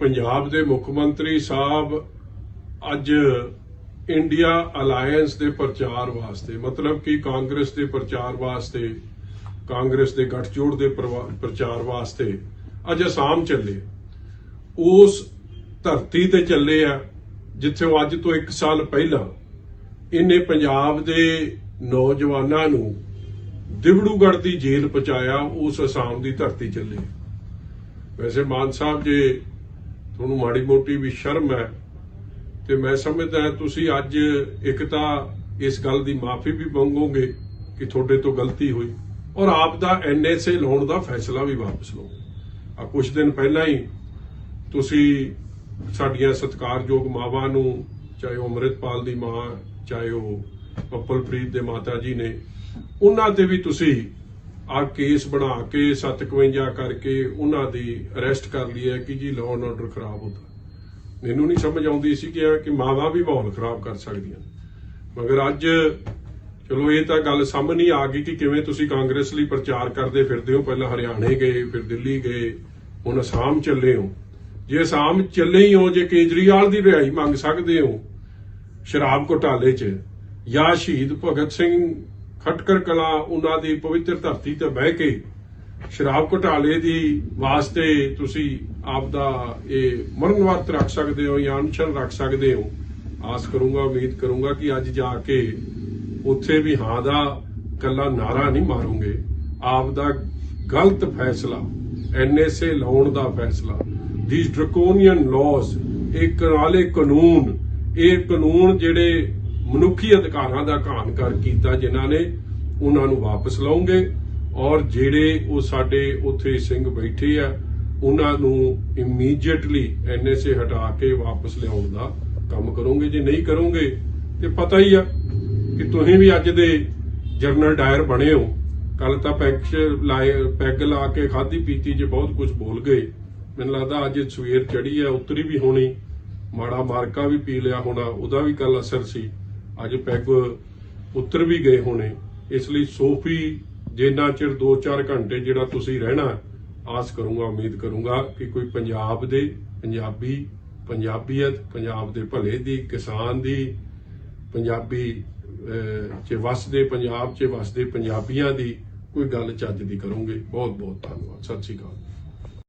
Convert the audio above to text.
ਪੰਜਾਬ ਦੇ ਮੁੱਖ ਮੰਤਰੀ ਸਾਹਿਬ ਅੱਜ ਇੰਡੀਆ ਅਲਾਈਅੰਸ ਦੇ ਪ੍ਰਚਾਰ ਵਾਸਤੇ, ਮਤਲਬ ਕਿ ਕਾਂਗਰਸ ਦੇ ਪ੍ਰਚਾਰ ਵਾਸਤੇ, ਕਾਂਗਰਸ ਦੇ ਗੱਠਜੋੜ ਦੇ ਪ੍ਰਚਾਰ ਵਾਸਤੇ ਅੱਜ ਅਸਾਮ ਚੱਲੇ। ਉਸ ਧਰਤੀ ਤੇ ਚੱਲੇ ਆ, ਜਿੱਥੇ ਉਹ ਅੱਜ ਤੋਂ 1 ਸਾਲ ਪਹਿਲਾਂ ਇਹਨੇ ਪੰਜਾਬ ਦੇ ਨੌਜਵਾਨਾਂ ਨੂੰ ਦਿਵੜੂਗੜ੍ਹ ਦੀ ਜੇਲ੍ਹ ਪਹੁੰਚਾਇਆ, ਉਸ ਅਸਾਮ ਦੀ ਧਰਤੀ ਚੱਲੇ। ਵੈਸੇ ਮਾਨ ਸਾਹਿਬ, ਜੇ ਤੁਹਾਨੂੰ ਮਾੜੀ ਮੋਟੀ ਵੀ ਸ਼ਰਮ ਹੈ। ਤੇ ਮੈਂ ਸਮਝਦਾ ਤੁਸੀਂ ਅੱਜ ਇੱਕ ਤਾਂ ਇਸ ਗੱਲ ਦੀ ਮਾਫੀ ਵੀ ਮੰਗੋਗੇ ਕਿ ਤੁਹਾਡੇ ਤੋਂ ਗਲਤੀ ਹੋਈ ਔਰ ਆਪ ਦਾ ਐਨਐਸਏ ਲਾਉਣ ਦਾ ਫੈਸਲਾ ਵੀ ਵਾਪਸ ਲਓ ਆ ਕੁਝ ਦਿਨ ਪਹਿਲਾਂ ਹੀ ਤੁਸੀਂ ਸਾਡੀਆਂ ਸਤਿਕਾਰਯੋਗ ਮਾਵਾਂ ਨੂੰ, ਚਾਹੇ ਉਹ ਅੰਮ੍ਰਿਤਪਾਲ ਦੀ ਮਾਂ, ਚਾਹੇ ਉਹ ਪੱਪਲਪ੍ਰੀਤ ਦੇ ਮਾਤਾ ਜੀ ਨੇ, ਉਹਨਾਂ ਤੇ ਵੀ ਤੁਸੀਂ ਆ ਕੇਸ ਬਣਾ ਕੇ 751 ਕਰਕੇ ਉਹਨਾਂ ਦੀ ਅਰੈਸਟ ਕਰ ਲਈ ਹੈ ਕਿ ਜੀ ਲਾਅ ਐਂਡ ਆਰਡਰ ਖਰਾਬ ਹੁੰਦਾ। ਮੈਨੂੰ ਨਹੀਂ ਸਮਝ ਆਉਂਦੀ ਸੀ ਕਿ ਕਿ ਮਾਵਾਂ ਵੀ ਮਾਹੌਲ ਖਰਾਬ ਕਰ ਸਕਦੀਆਂ। ਮਗਰ ਅੱਜ ਚਲੋ ਇਹ ਤਾਂ ਗੱਲ ਸਾਹਮਣੇ ਆ ਗਈ ਕਿ ਕਿਵੇਂ ਤੁਸੀਂ ਕਾਂਗਰਸ ਲਈ ਪ੍ਰਚਾਰ ਕਰਦੇ ਫਿਰਦੇ ਹੋ। ਪਹਿਲਾਂ ਹਰਿਆਣੇ ਗਏ, ਫਿਰ ਦਿੱਲੀ ਗਏ, ਹੁਣ ਅਸਾਮ ਚੱਲੇ ਹੋ। ਜੇ ਅਸਾਮ ਚੱਲੇ ਹੀ ਹੋ, ਜੇ ਕੇਜਰੀਵਾਲ ਦੀ ਰਿਹਾਈ ਮੰਗ ਸਕਦੇ ਹੋ ਸ਼ਰਾਬ ਘੁਟਾਲੇ 'ਚ ਜਾਂ ਸ਼ਹੀਦ ਭਗਤ ਸਿੰਘ ਖਟਕਰ ਕਲਾ ਉਹਨਾਂ ਦੀ ਪਵਿੱਤਰ ਧਰਤੀ ਤੇ ਬਹਿ ਕੇ ਸ਼ਰਾਬ ਘੁਟਾਲੇ ਦੀ ਵਾਸਤੇ ਤੁਸੀਂ ਆਪ ਦਾ ਇਹ ਮਰਨ ਰੱਖ ਸਕਦੇ ਹੋ ਜਾਂ ਅਨਸ਼ਨ ਰੱਖ ਸਕਦੇ ਹੋ। ਆਸ ਕਰੂੰਗਾ, ਉਮੀਦ ਕਰੂੰਗਾ ਕਿ ਅੱਜ ਜਾ ਕੇ ਉੱਥੇ ਵੀ ਹਾਂ ਦਾ ਕੱਲਾ ਨਾਰਾ ਨਹੀਂ ਮਾਰੋਗੇ। ਆਪ ਦਾ ਗਲਤ ਫੈਸਲਾ, ਐਨਐਸਏ ਲਾਉਣ ਦਾ ਫੈਸਲਾ ਥੀਸ ਡਰਕੋਨੀਅਨ ਲਾਜ਼ ਇਹ ਕਰਾਲੇ ਕਾਨੂੰਨ, ਇਹ ਕਾਨੂੰਨ ਜਿਹੜੇ ਮਨੁੱਖੀ ਅਧਿਕਾਰਾਂ ਦਾ ਘਾਣ ਕਰ ਕੀਤਾ ਜਿਨ੍ਹਾਂ ਨੇ ਉਹਨਾਂ ਨੂੰ ਵਾਪਸ ਲਾਉਂਗੇ ਔਰ ਜਿਹੜੇ ਉਹ ਸਾਡੇ ਉੱਥੇ ਸਿੰਘ ਬੈਠੇ ਆ, ਉਹਨਾਂ ਨੂੰ ਇਮੀਡੀਏਟਲੀ ਐਨਐਸਏ ਹਟਾ ਕੇ ਵਾਪਸ ਲਿਆਉਣ ਦਾ ਕੰਮ ਕਰੋਗੇ। ਜੇ ਨਹੀਂ ਕਰੋਗੇ, ਤੇ ਪਤਾ ਹੀ ਆ ਕਿ ਤੁਸੀਂ ਵੀ ਅੱਜ ਦੇ ਜਰਨਲ ਡਾਇਰ ਬਣੇ ਹੋ। ਕੱਲ ਤਾਂ ਪੈਗ ਲਾਏ, ਪੈਗ ਲਾ ਕੇ ਖਾਦੀ ਪੀਤੀ ਜੇ ਬਹੁਤ ਕੁਝ ਬੋਲ ਗਏ। ਮੈਨੂੰ ਲੱਗਦਾ ਅੱਜ ਸਵੇਰ ਚੜੀ ਆ, ਉਤਰੀ ਵੀ ਹੋਣੀ। ਮਾੜਾ ਮਾਰਕਾ ਵੀ ਪੀ ਲਿਆ ਹੋਣਾ, ਉਹਦਾ ਵੀ ਕੱਲ ਅਸਰ ਸੀ। ਅੱਜ ਪੈਗ ਉਤਰ ਵੀ ਗਏ ਹੋਣੇ। ਇਸ ਲਈ ਸੋਫੀ, ਜਿੰਨਾ ਚਿਰ 2-4 ਘੰਟੇ ਜਿਹੜਾ ਤੁਸੀਂ ਰਹਿਣਾ, ਆਸ ਕਰੂੰਗਾ, ਉਮੀਦ ਕਰੂੰਗਾ ਕਿ ਕੋਈ ਪੰਜਾਬ ਦੇ, ਪੰਜਾਬੀ, ਪੰਜਾਬੀਅਤ, ਪੰਜਾਬ ਦੇ ਭਲੇ ਦੀ, ਕਿਸਾਨ ਦੀ, ਪੰਜਾਬੀ ਚ ਵਸਦੇ ਪੰਜਾਬ ਚ ਵਸਦੇ ਪੰਜਾਬੀਆਂ ਦੀ ਕੋਈ ਗੱਲ ਚੱਜ ਦੀ ਕਰੋਗੇ। ਬਹੁਤ ਬਹੁਤ ਧੰਨਵਾਦ। ਸਤਿ ਸ਼੍ਰੀ ਅਕਾਲ।